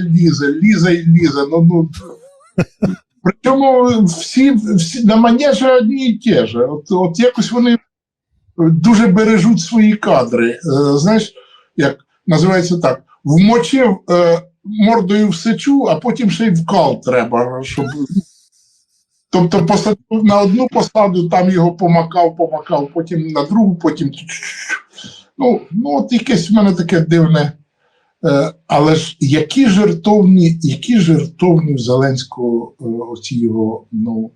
лізе, лізе і лізе. Ну, ну, причому всі, всі на манежі одні і ті ж. От, от якось вони дуже бережуть свої кадри. Е, знаєш, як називається так: вмочив е, мордою в а потім ще й в кал треба, щоб. Тобто посадив на одну посаду, там його помакав, помакав, потім на другу, потім. Ну, ну от якесь в мене таке дивне. Е, але ж які жертовні, які жертовні в Зеленського е, оці його ну,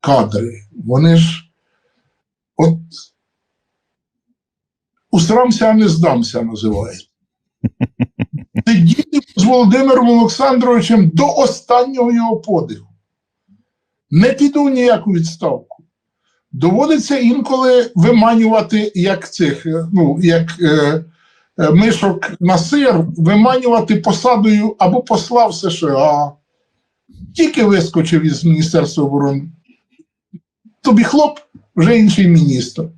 кадри? Вони ж от усрамся, а не здамся, називається. Сидіти з Володимиром Олександровичем до останнього його подиху. Не піду ніяку відставку. Доводиться інколи виманювати як цих, е, ну, як е, мишок на сир, виманювати посадою або посла в США. Тільки вискочив із Міністерства оборони. Тобі хлоп, вже інший міністр.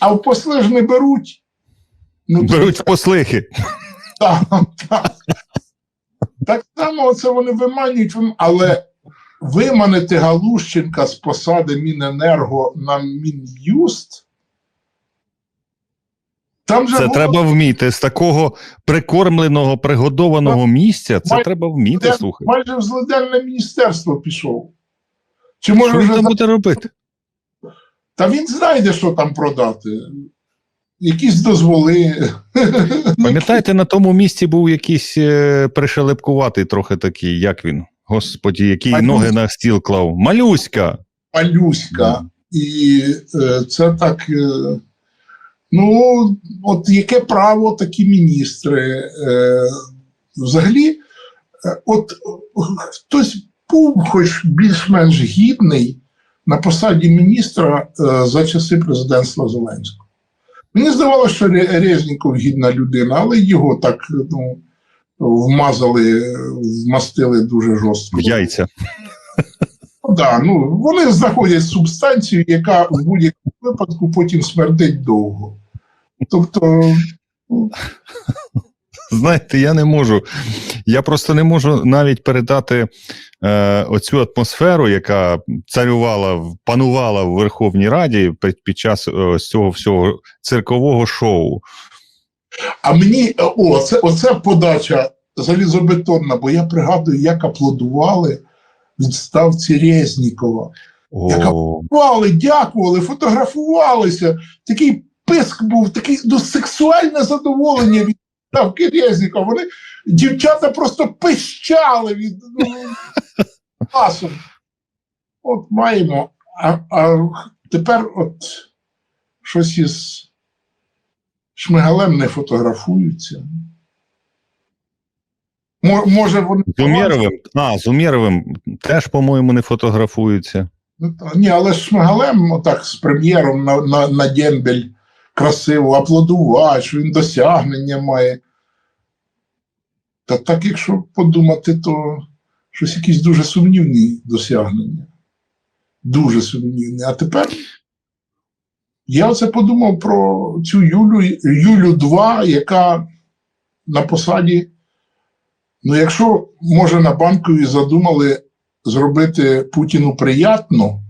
А в посли ж не беруть. Ну, Беруть в послихи. так, так. так само це вони виманюють, але виманити Галущенка з посади Міненерго на Мін'юст. Там же Це було- треба вміти. З такого прикормленого, пригодованого місця, це Май- треба вміти, Я слухай. майже в злиденне міністерство пішов. Чи може Що вже там буде робити? Та він знайде, що там продати. Якісь дозволи. Пам'ятаєте, на тому місці був якийсь е, пришелепкуватий трохи такий, як він? Господі, який Малюська. ноги на стіл клав. Малюська. Малюська. І е, це так. Е, ну, от яке право такі міністри? Е, взагалі, е, от хтось був хоч більш-менш гідний на посаді міністра е, за часи президентства Зеленського. Мені здавалося, що Резніков гідна людина, але його так ну, вмазали, вмастили дуже жорстко. Яйця. Ну, да, ну, вони знаходять субстанцію, яка в будь-якому випадку потім смердить довго. Тобто, ну, Знаєте, я не можу. Я просто не можу навіть передати е, оцю атмосферу, яка царювала, панувала в Верховній Раді під, під час е, ось цього всього циркового шоу. а мені о, це, оце подача залізобетонна, бо я пригадую, як аплодували відставці Резнікова. О, Аплодували, дякували, фотографувалися. Такий писк був, таке ну, сексуальне задоволення від відставки Резнікова. Вони дівчата просто пищали від ну, класу. От маємо. А, а тепер от щось із Шмигалем не фотографуються. Може, вони з Умєровим, а, з Умєровим теж, по-моєму, не фотографуються. Ну, ні, але з Шмигалем, отак з прем'єром на, на, на дембель красиво аплодувати, що він досягнення має. Та так, якщо подумати, то щось якісь дуже сумнівні досягнення. Дуже сумнівні. А тепер я оце подумав про цю Юлю, Юлю 2, яка на посаді. Ну, якщо, може, на банковій задумали зробити Путіну приятно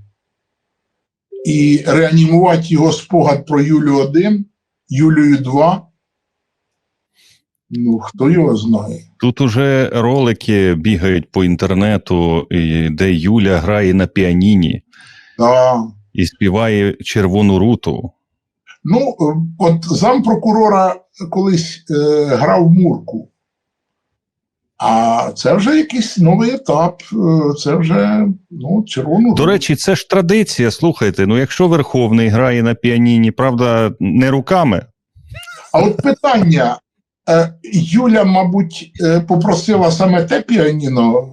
і реанімувати його спогад про Юлю 1, Юлію 2. Ну, хто його знає? Тут уже ролики бігають по інтернету, де Юля грає на піаніні Та, і співає червону руту. Ну, е, от зампрокурора колись е, грав Мурку. А це вже якийсь новий етап. е, Це вже ну, червону. До речі, це ж традиція. Слухайте, ну якщо Верховний грає на піаніні, правда, не руками. А от питання: е, Юля, мабуть, е, попросила саме те піаніно.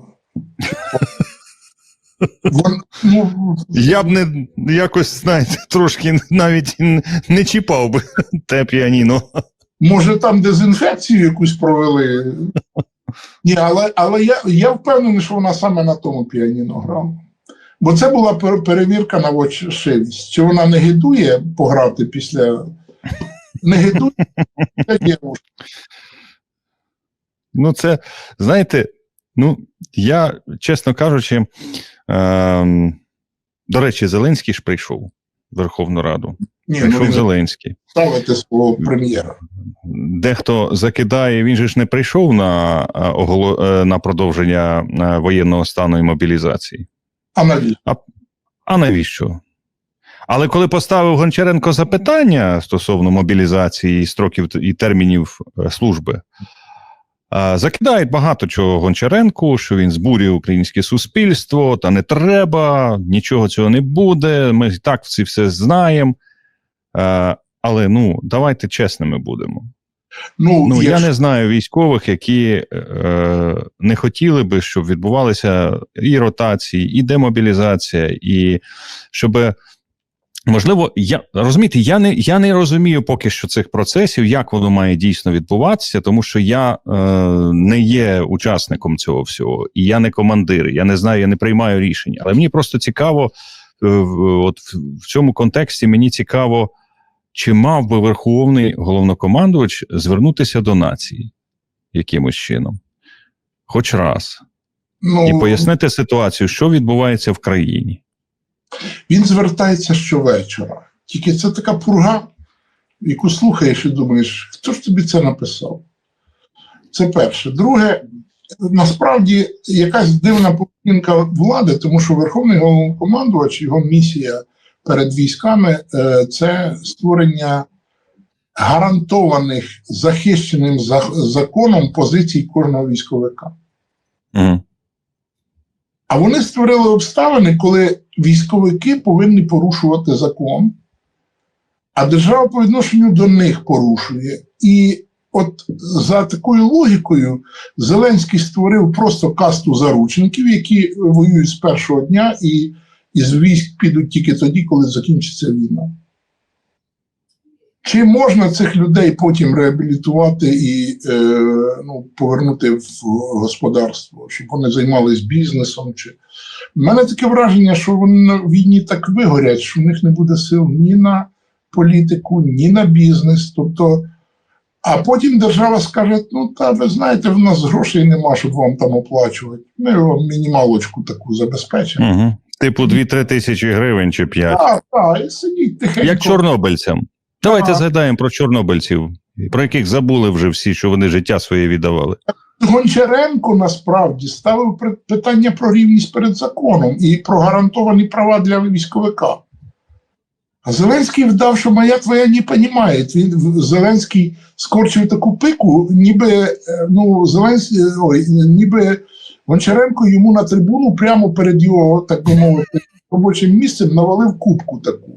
Вон, ну, Я б не якось, знаєте, трошки навіть не чіпав би те піаніно. може, там дезінфекцію якусь провели. Ні, але, але я, я впевнений, що вона саме на тому піаніно грала. Бо це була перевірка на вочевидь. Чи вона не гидує пограти після. Не гидує. Ну, це, знаєте, ну, я, чесно кажучи, ем, до речі, Зеленський ж прийшов в Верховну Раду. Ні, ну Прийшов він Зеленський. ставити свого прем'єра. Дехто закидає, він же ж не прийшов на, а, оголо- е, на продовження е, воєнного стану і мобілізації. А навіщо? А навіщо? Але коли поставив Гончаренко запитання стосовно мобілізації строків і термінів е, служби, закидають багато чого Гончаренку, що він збурює українське суспільство, та не треба, нічого цього не буде. Ми і так всі все знаємо. Е, Але ну, давайте чесними будемо. Ну, Ну, я якщо- не знаю військових, які е, не хотіли би, щоб відбувалися і ротації, і демобілізація, і щоб. Можливо, я розумієте, я не я не розумію поки що цих процесів, як воно має дійсно відбуватися, тому що я е, не є учасником цього всього, і я не командир, я не знаю, я не приймаю рішень. Але мені просто цікаво, е, от в, в цьому контексті мені цікаво, чи мав би верховний головнокомандувач звернутися до нації якимось чином, хоч раз, ну, і пояснити ситуацію, що відбувається в країні. Він звертається щовечора. Тільки це така пурга, яку слухаєш і думаєш, хто ж тобі це написав? Це перше. Друге, насправді якась дивна поведінка влади, тому що Верховний головнокомандувач, його місія перед військами е, це створення гарантованих захищеним законом позицій кожного військовика. Угу. А вони створили обставини, коли військовики повинні порушувати закон, а держава по відношенню до них порушує. І от за такою логікою Зеленський створив просто касту заручників, які воюють з першого дня і із військ підуть тільки тоді, коли закінчиться війна. Чи можна цих людей потім реабілітувати і е, ну, повернути в господарство, щоб вони займалися бізнесом? Чи... У мене таке враження, що вони на війні так вигорять, що в них не буде сил ні на політику, ні на бізнес. Тобто, а потім держава скаже: ну та ви знаєте, в нас грошей нема, щоб вам там оплачувати. Ми вам мінімалочку таку забезпечимо. Типу 2-3 тисячі гривень чи 5. Так, так, і сидіть тихенько. Як чорнобильцям. Давайте згадаємо про чорнобильців, про яких забули вже всі, що вони життя своє віддавали. Гончаренко насправді ставив питання про рівність перед законом і про гарантовані права для військовика. А Зеленський вдав, що моя твоя не понімає. Він Зеленський скорчив таку пику, ніби е, ну, Зеленський, ой, ніби Гончаренко йому на трибуну прямо перед його, так би мовити, робочим місцем навалив кубку таку.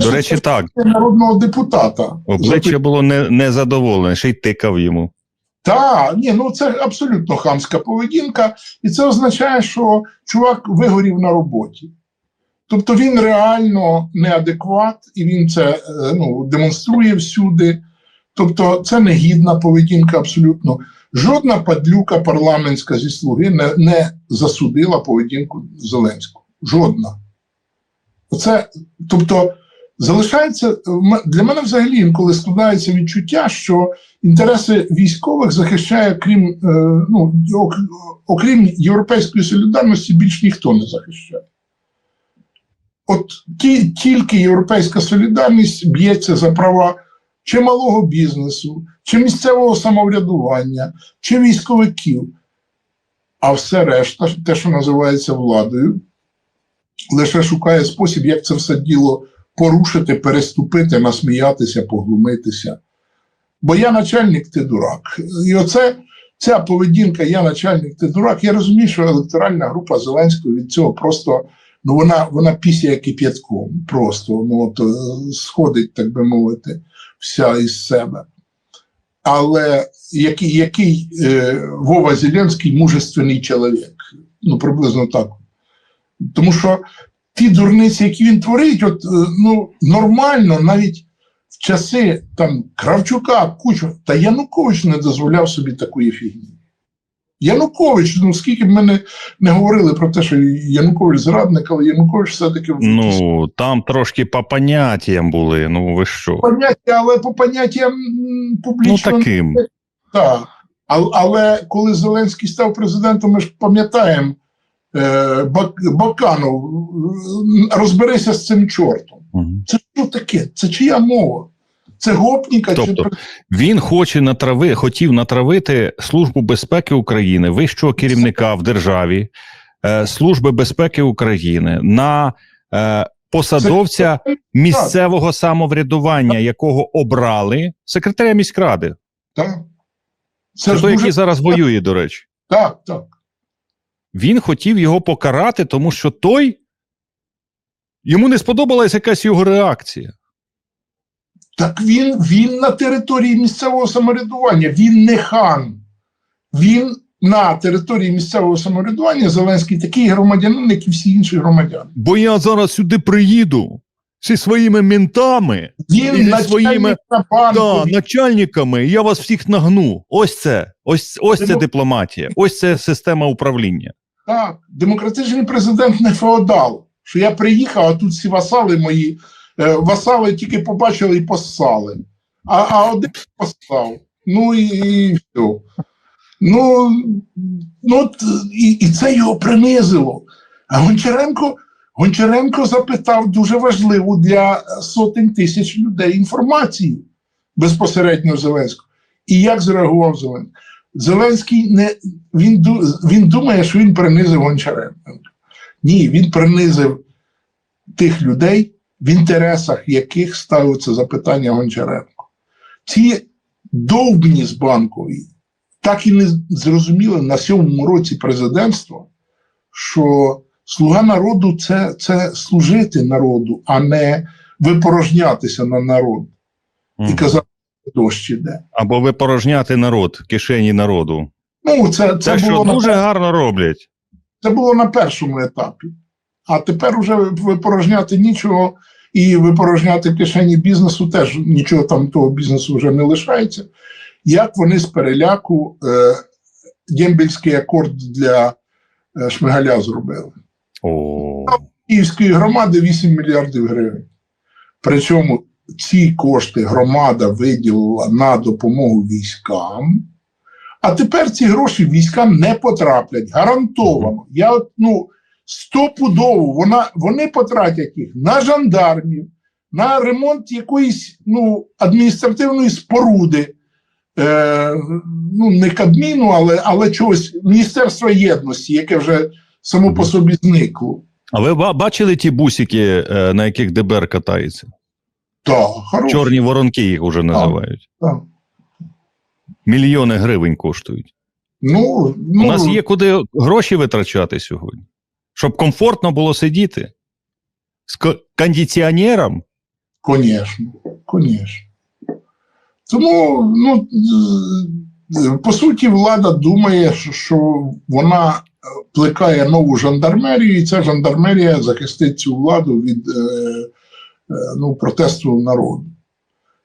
До речі, так, народного депутата. обличчя було не, незадоволене, ще й тикав йому. Так, ні, ну це абсолютно хамська поведінка, і це означає, що чувак вигорів на роботі. Тобто він реально неадекват, і він це е, ну, демонструє всюди. Тобто, це негідна поведінка абсолютно. Жодна падлюка парламентська зі слуги не, не засудила поведінку Зеленського. Жодна. Оце, тобто, залишається для мене взагалі інколи складається відчуття, що інтереси військових захищає, крім, е, ну, окрім європейської солідарності, більш ніхто не захищає. От ті, тільки європейська солідарність б'ється за права чи малого бізнесу, чи місцевого самоврядування, чи військовиків. А все решта, те, що називається владою, лише шукає спосіб, як це все діло порушити, переступити, насміятися, поглумитися. Бо я начальник, ти дурак. І оце ця поведінка, я начальник, ти дурак. Я розумію, що електоральна група Зеленського від цього просто ну вона, вона пісяє кип'ятком. Просто ну, от, е, сходить, так би мовити, вся із себе. Але який, який е, Вова Зеленський мужественний чоловік. Ну, приблизно так. Тому що ті дурниці, які він творить, от, е, ну, нормально, навіть в часи там Кравчука, Кучма, та Янукович не дозволяв собі такої фігні. Янукович, ну скільки б ми не, не говорили про те, що Янукович зрадник, але Янукович все-таки Ну, там трошки по поняттям були, ну ви що? поняття, але по поняттям м, Ну таким. так. Але, але коли Зеленський став президентом, ми ж пам'ятаємо е, Бак- Баканов, розберися з цим чортом. Мгм. Це що таке? Це чия мова? Це гопніка Тобто, чи Він хоче натрави, хотів натравити Службу безпеки України, вищого керівника в державі, е, Служби безпеки України на е, посадовця місцевого самоврядування, якого обрали секретаря міськради. так? Це, Це той, дуже який зараз воює, до речі. так, так. Він хотів його покарати, тому що той йому не сподобалась якась його реакція. Так він, він на території місцевого самоврядування, він не хан. Він на території місцевого самоврядування Зеленський такий громадянин, як і всі інші громадяни. Бо я зараз сюди приїду зі своїми ментами. Він І зі начальник своїми- на. Да, начальниками, я вас всіх нагну. Ось це. Ось, ось це дипломатія, ось це система управління. Так, демократичний президент не феодал. Що я приїхав, а тут всі васали мої, васали тільки побачили і поссали. А, а один послав. Ну і, і все. Ну, ну і, і це його принизило. А Гончаренко, Гончаренко запитав дуже важливу для сотень тисяч людей інформацію безпосередньо Зеленського. І як зреагував Зеленський? Зеленський не він, він думає, що він принизив Гончаренка. Ні, він принизив тих людей, в інтересах яких ставиться запитання Гончаренко. Ці довбні з банкові так і не зрозуміли на сьомому році президентства, що слуга народу це, це служити народу, а не випорожнятися на народ і казати, що дощ іде. Або випорожняти народ, кишені народу. Ну, це, це, Це, що було на дуже гарно роблять. Це було на першому етапі. А тепер вже випорожняти нічого і випорожняти кишені бізнесу теж нічого там того бізнесу вже не лишається. Як вони з переляку е, Дембільський акорд для е, Шмигаля зробили? О, Київської громади 8 мільярдів гривень. Причому ці кошти громада виділила на допомогу військам, а тепер ці гроші військам не потраплять. Гарантовано. Я от, ну, стопудово вона, вони потратять їх на жандармів, на ремонт якоїсь ну, адміністративної споруди. Е, ну, не Кабміну, але, але чогось Міністерства єдності, яке вже само по собі зникло. а ви бачили ті бусики, е, на яких ДБР катається? Так. Чорні воронки їх уже називають. Так. Мільйони гривень коштують. Ну, ну, У нас є куди гроші витрачати сьогодні, щоб комфортно було сидіти з ко- кондиціонером. Конечно, конечно. Тому, ну, по суті, влада думає, що- вона е, плекає нову жандармерію, і ця жандармерія захистить цю владу від е, е, ну, протесту народу.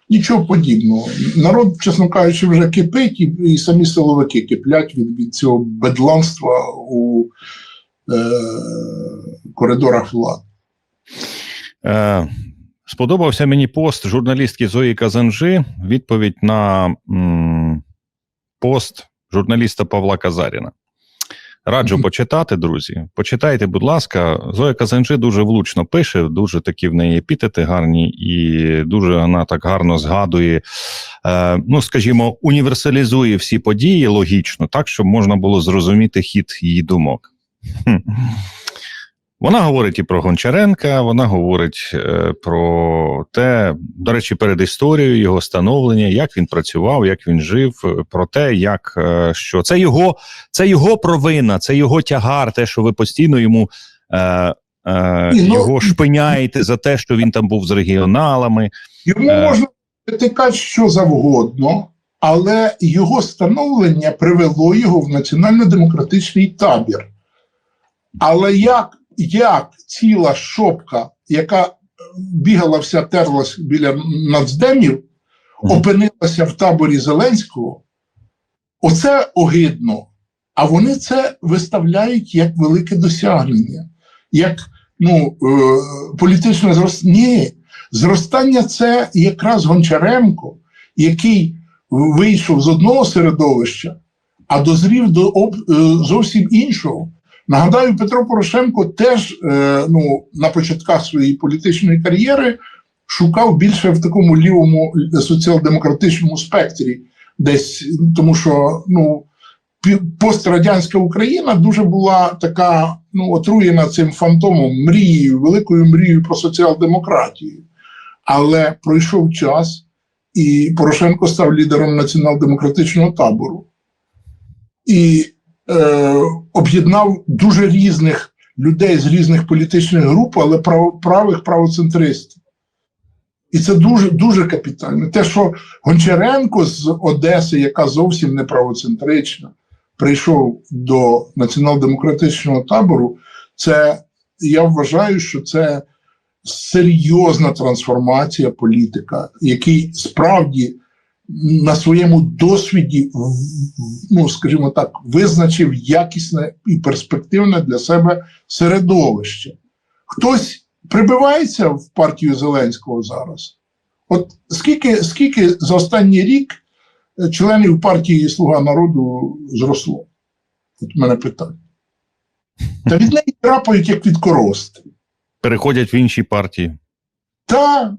Нічого подібного. Народ, чесно кажучи, вже кипить, і, і самі силовики киплять від, від цього бедланства у коридорах влади. Е, сподобався мені пост журналістки Зої Казанжи. Відповідь на м, пост журналіста Павла Казаріна. Раджу почитати, друзі. Почитайте, будь ласка. Зоя Казанжи дуже влучно пише, дуже такі в неї епітети гарні, і дуже вона так гарно згадує, е, ну скажімо, універсалізує всі події логічно, так, щоб можна було зрозуміти хід її думок. Вона говорить і про Гончаренка, вона говорить е, про те, до речі, перед історією його становлення, як він працював, як він жив, е, про те, як е, що це його, це його провина, це його тягар, те, що ви постійно йому е, е, ну, його шпиняєте за те, що він там був з регіоналами. Йому Е. можна критикати що завгодно, але його становлення привело його в національно-демократичний табір. Але як, як ціла шопка, яка е, бігала вся терлась біля нацдемів, опинилася в таборі Зеленського, оце огидно. А вони це виставляють як велике досягнення, як ну, е, політичне зростання. Ні, зростання це якраз Гончаренко, який вийшов з одного середовища а дозрів до об, е, зовсім іншого. Нагадаю, Петро Порошенко теж е, ну, на початках своєї політичної кар'єри шукав більше в такому лівому соціал-демократичному спектрі, десь тому що ну, пострадянська Україна дуже була така ну, отруєна цим фантомом, мрією, великою мрією про соціал-демократію. Але пройшов час, і Порошенко став лідером націонал-демократичного табору і е, об'єднав дуже різних людей з різних політичних груп, але прав, правих правоцентристів. І це дуже дуже капітально. Те, що Гончаренко з Одеси, яка зовсім не правоцентрична, прийшов до націонал-демократичного табору, це я вважаю, що це серйозна трансформація політика, який справді на своєму досвіді, ну скажімо так, визначив якісне і перспективне для себе середовище. Хтось прибивається в партію Зеленського зараз. От скільки, скільки за останній рік е, членів партії Слуга народу зросло? От у мене питання. Та від неї трапають як від корости. Переходять в інші партії. Та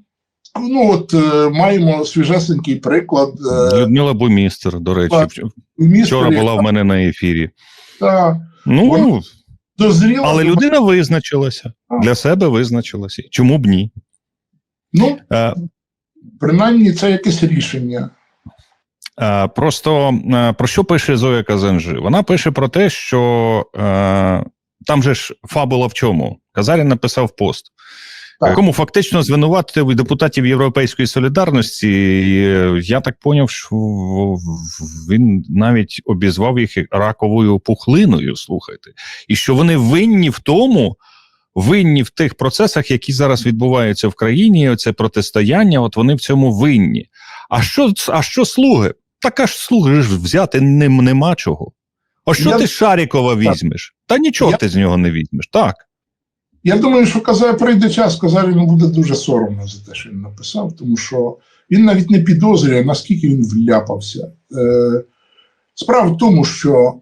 ну от е, маємо свіжесенький приклад. Е, Людмила Бумістер, до речі, Так. вч- містер, вчора була в мене на ефірі. та, Ну, дозріла. але людина визначилася. Для себе визначилася. Чому б ні? Ну, Е, принаймні, це якесь рішення. Просто про що пише Зоя Казанжи? Вона пише про те, що е, там же ж фабула в чому? Казарін написав пост, в Так. якому фактично звинуватив депутатів Європейської солідарності. І, е, я так поняв, що він навіть обізвав їх раковою пухлиною. Слухайте, і що вони винні в тому. Винні в тих процесах, які зараз відбуваються в країні, оце протистояння, от вони в цьому винні. А що, а що слуги? Така ж слуги ж взяти ним нема чого. А що Я- ти Шарікова візьмеш? Та нічого Я- ти з нього не візьмеш. Так. Я думаю, що казає, прийде час, Казаріну буде дуже соромно за те, що він написав, тому що він навіть не підозрює, наскільки він вляпався. Е, справа в тому, що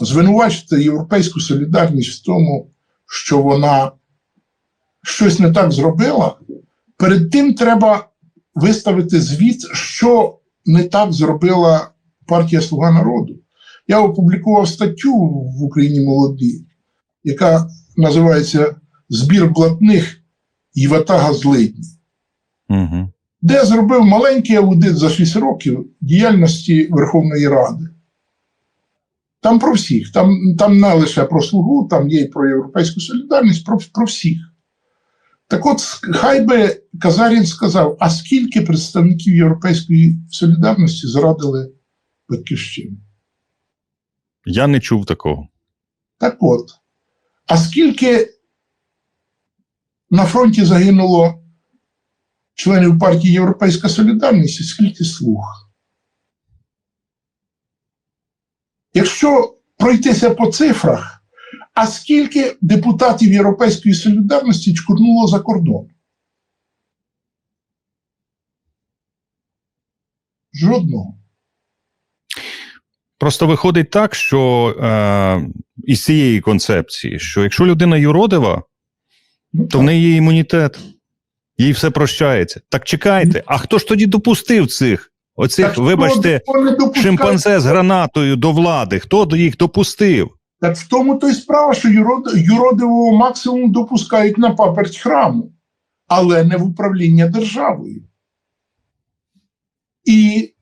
звинувачити європейську солідарність в тому, що вона щось не так зробила, перед тим треба виставити звіт, що не так зробила партія Слуга народу. Я опублікував статтю в Україні молоді, яка називається Збір блатних і ватага злидні, Угу. де зробив маленький аудит за 6 років діяльності Верховної Ради. Там про всіх, там, там не лише про слугу, там є і про європейську солідарність, про, про всіх. Так от, хай би Казарін сказав, а скільки представників Європейської солідарності зрадили батьківщину? Я не чув такого. Так от, а скільки на фронті загинуло членів партії Європейська Солідарність, скільки слуг? Якщо пройтися по цифрах, а скільки депутатів Європейської солідарності чкурнуло за кордон? Жодного. Просто виходить так, що е, із цієї концепції, що якщо людина юродива, Ну, то в неї є імунітет, їй все прощається. Так чекайте, а хто ж тоді допустив цих? Оцих, так, вибачте, шимпанзе з гранатою до влади? Хто їх допустив? Так в тому то й справа, що юрод, юродивого максимум допускають на паперть храму, але не в управління державою. І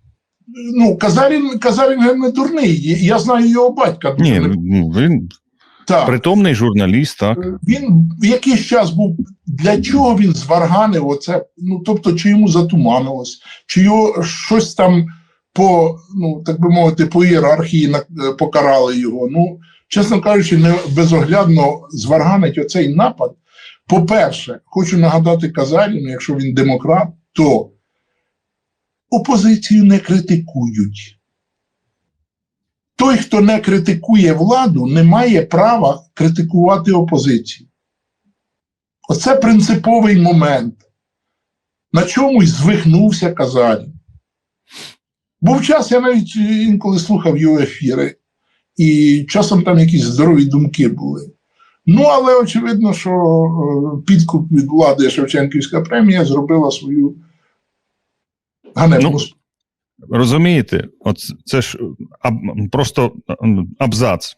ну, Казарін, Казарін не дурний. Я знаю його батька. дуже Ні, ну, він так. притомний журналіст, так. Він в якийсь час був. Для чого він зварганив оце? Ну, тобто, чи йому затуманилось, чи його щось там по, ну, так би мовити, по ієрархії е, покарали його. Ну, чесно кажучи, не безоглядно зварганить оцей напад. По-перше, хочу нагадати Казаріну, якщо він демократ, то опозицію не критикують. Той, хто не критикує владу, не має права критикувати опозицію. Оце принциповий момент. На чомусь звихнувся Казарін. Був час, я навіть інколи слухав його ефіри, і часом там якісь здорові думки були. Ну, але очевидно, що е, підкуп від влади Шевченківська премія зробила свою ганебну Ну. Розумієте, от це ж аб, просто абзац.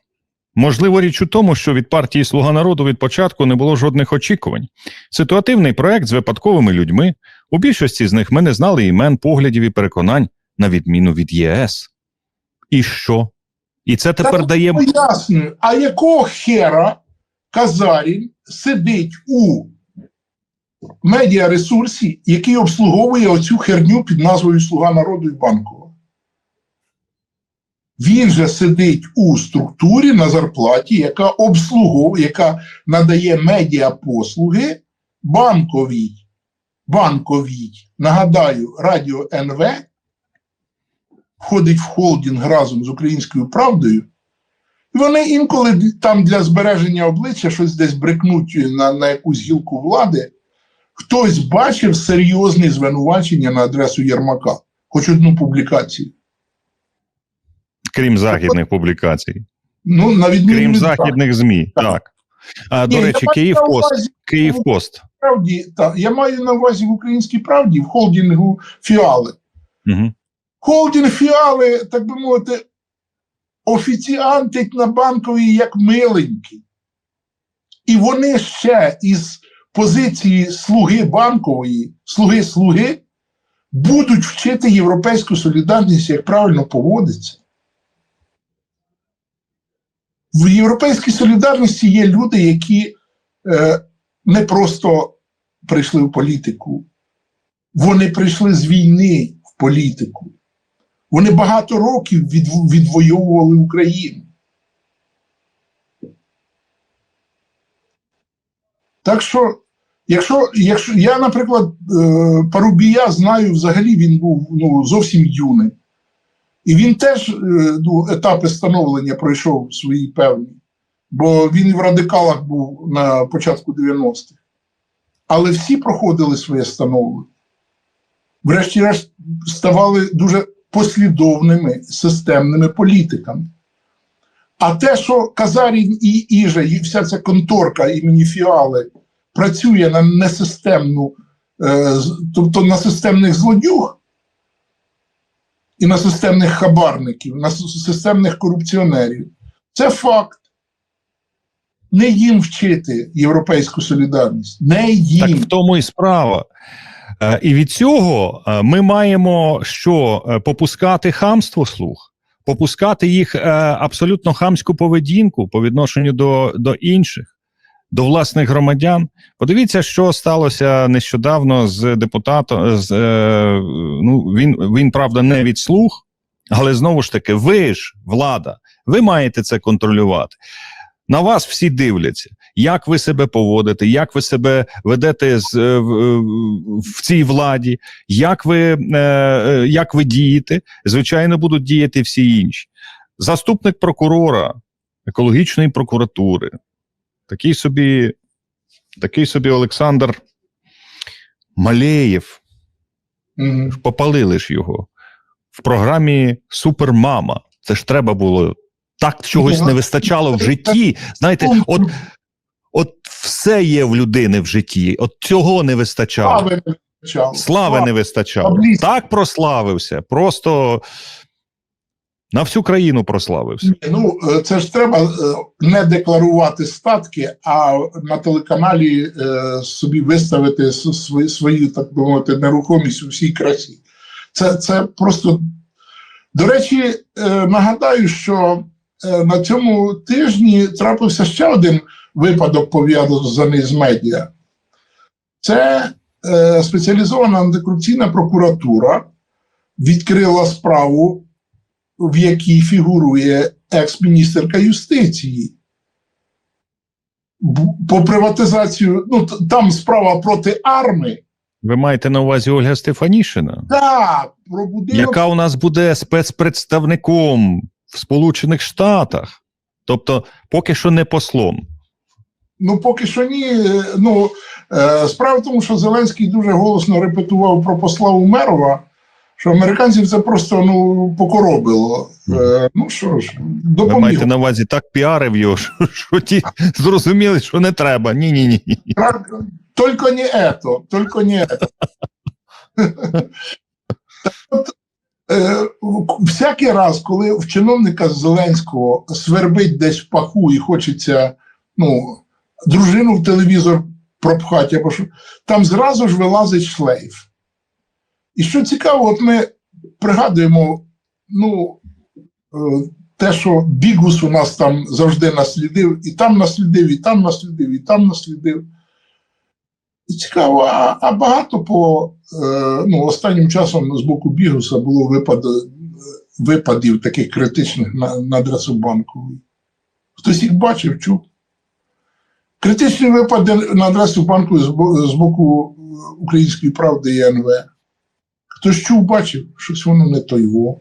Можливо, річ у тому, що від партії Слуга народу від початку не було жодних очікувань. Ситуативний проект з випадковими людьми. У більшості з них ми не знали імен, поглядів і переконань, на відміну від ЄС. І що? І це тепер Та дає. Пояснюю, а якого хера Казарін сидить у медіаресурсі, який обслуговує оцю херню під назвою Слуга народу і банкова? Він же сидить у структурі на зарплаті, яка обслуговує, яка надає медіапослуги банковій. Банковій, нагадаю, радіо НВ входить в холдинг разом з українською правдою. І вони інколи там для збереження обличчя щось десь брикнуть на, на якусь гілку влади. Хтось бачив серйозні звинувачення на адресу Єрмака, хоч одну публікацію. Крім західних публікацій, Ну, на відміну крім західних ЗМІ. Так. Так. А, до речі, я маю Київ Пост. увазі Київ Пост. правді, та, я маю на увазі в українській правді в холдингу фіали. Угу. Холдинг фіали, так би мовити, офіціантить на банковій як миленький. І вони ще із позиції слуги банкової, слуги слуги, будуть вчити європейську солідарність, як правильно поводиться. В європейській солідарності є люди, які е, не просто прийшли в політику, вони прийшли з війни в політику. Вони багато років відв- відвоювали Україну. Так що, якщо, якщо я, наприклад, е, Парубія знаю, взагалі він був ну, зовсім юним. І він теж е, ну, етапи становлення пройшов свої певні, бо він і в радикалах був на початку 90-х. Але всі проходили своє становлення. Врешті-решт ставали дуже послідовними системними політиками. А те, що Казарін і Іжа, і вся ця конторка імені Фіали працює на несистемну, е, тобто на системних злодюг і на системних хабарників, на системних корупціонерів, це факт. Не їм вчити європейську солідарність, не їм. Так в тому і справа. Е, І від цього е, ми маємо що попускати хамство слух, попускати їх абсолютно хамську поведінку по відношенню до, до інших, до власних громадян. Подивіться, що сталося нещодавно з депутатом. З, е, ну, він, він правда не від слух, але знову ж таки, ви ж влада, ви маєте це контролювати. На вас всі дивляться як ви себе поводите, як ви себе ведете з, е, в, е, в цій владі, як ви, е, як ви дієте, звичайно, будуть діяти всі інші. Заступник прокурора екологічної прокуратури, такий собі, такий собі Олександр Малеєв, Мгм. попалили ж його в програмі Супермама. Це ж треба було. Так чогось не вистачало в житті. Знаєте, от От все є в людини в житті. От цього не вистачало. Слави не вистачало. Слави не вистачало. Так прославився. Просто на всю країну прославився. Ну, е, це ж треба е, не декларувати статки, а на телеканалі е, собі виставити с- свої, свою, так би мовити, нерухомість у всій красі. Це, це просто. До речі, нагадаю, що на цьому тижні трапився ще один випадок пов'язаний з медіа. Це спеціалізована антикорупційна прокуратура відкрила справу в якій фігурує екс-міністерка юстиції. По приватизацію, ну там справа проти арми. Ви маєте на увазі Ольга Стефанішина, Так, про будинок. яка у нас буде спецпредставником в Сполучених Штатах. Тобто, поки що не послом. Ну, поки що ні. Е, Ну, е, справа в тому, що Зеленський дуже голосно репетував про посла Умерова, що американців це просто ну, покоробило. Е, ну що ж, Ви маєте на увазі так піарив його, що, що ті зрозуміли, що не треба. Ні, ні, ні. Только не это, только не от, е, Всякий раз, коли в чиновника Зеленського свербить десь в паху і хочеться ну, дружину в телевізор пропхати, або що, там зразу ж вилазить шлейф. І що цікаво, от ми пригадуємо, ну, е, те, що Бігус у нас там завжди наслідив, і там наслідив, і там наслідив, і там наслідив. І цікаво, а, а багато по е, ну, останнім часом з боку Бігуса було випад, випадів таких критичних на, на адресу банку. Хтось їх бачив, чув. Критичні випади на адресу банку з, боку е, Української правди і НВ. Хтось чув, бачив, щось воно не той во.